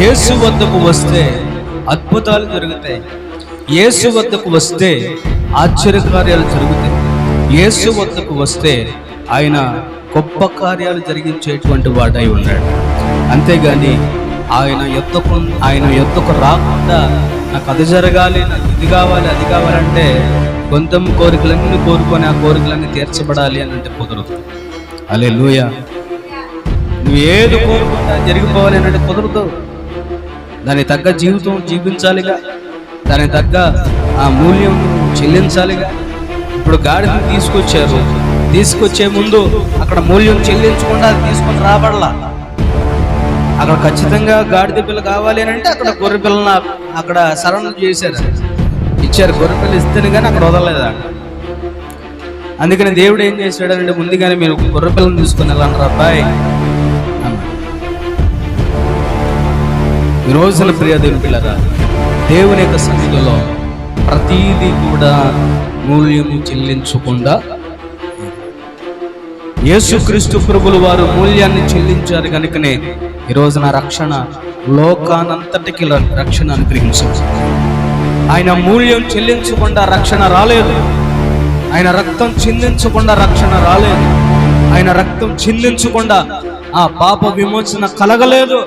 యేసు వద్దకు వస్తే అద్భుతాలు జరుగుతాయి. యేసు వద్దకు వస్తే ఆశ్చర్యకార్యాలు జరుగుతాయి. యేసు వద్దకు వస్తే ఆయన గొప్ప కార్యాలు జరిగించేటువంటి వాడై ఉన్నాడు. అంతేగాని ఆయన ఎత్తుకు ఆయన ఎత్తుకు రాకుండా నాకు అది జరగాలి నాకు ఇది కావాలి అది కావాలంటే కొంచెం కోరికలన్నీ కోరుకొని ఆ కోరికలన్నీ తీర్చబడాలి అని అంటే కుదరదు. అలే నువ్వు ఏది కోరుకుంటా జరిగిపోవాలి అంటే కుదరదు. దానికి తగ్గ జీవితం జీవించాలిగా. దానికి తగ్గ ఆ మూల్యం చెల్లించాలిగా. ఇప్పుడు గాడిని తీసుకొచ్చారు. తీసుకొచ్చే ముందు అక్కడ మూల్యం చెల్లించకుండా అది తీసుకొని రాబడలా. అక్కడ ఖచ్చితంగా గాడిద పిల్ల కావాలి అని అంటే అక్కడ గొర్రె పిల్లని అక్కడ సరౌండ్ చేశారు. ఇచ్చారు. గొర్రె పిల్ల ఇస్తేనే కానీ అక్కడ వదలలేదా అందుకని దేవుడు ఏం చేశాడంటే ముందుగానే మీరు గొర్రె పిల్లని తీసుకుని వెళ్ళండి అబ్బాయి. ఈ రోజున ప్రియ దేవుని పిల్లరా దేవుని యొక్క సన్నిధిలో ప్రతీది కూడా మూల్యం చెల్లించకుండా యేసుక్రీస్తు ప్రభులు వారు మూల్యాన్ని చెల్లించారు కనుకనే ఈ రోజున రక్షణ లోకానంతటికి రక్షణ అనుగ్రహించారు ఆయన మూల్యం చెల్లించకుండా రక్షణ రాలేదు. ఆయన రక్తం చిందించకుండా రక్షణ రాలేదు. ఆయన రక్తం చిందించకుండా ఆ పాప విమోచన కలగలేదు.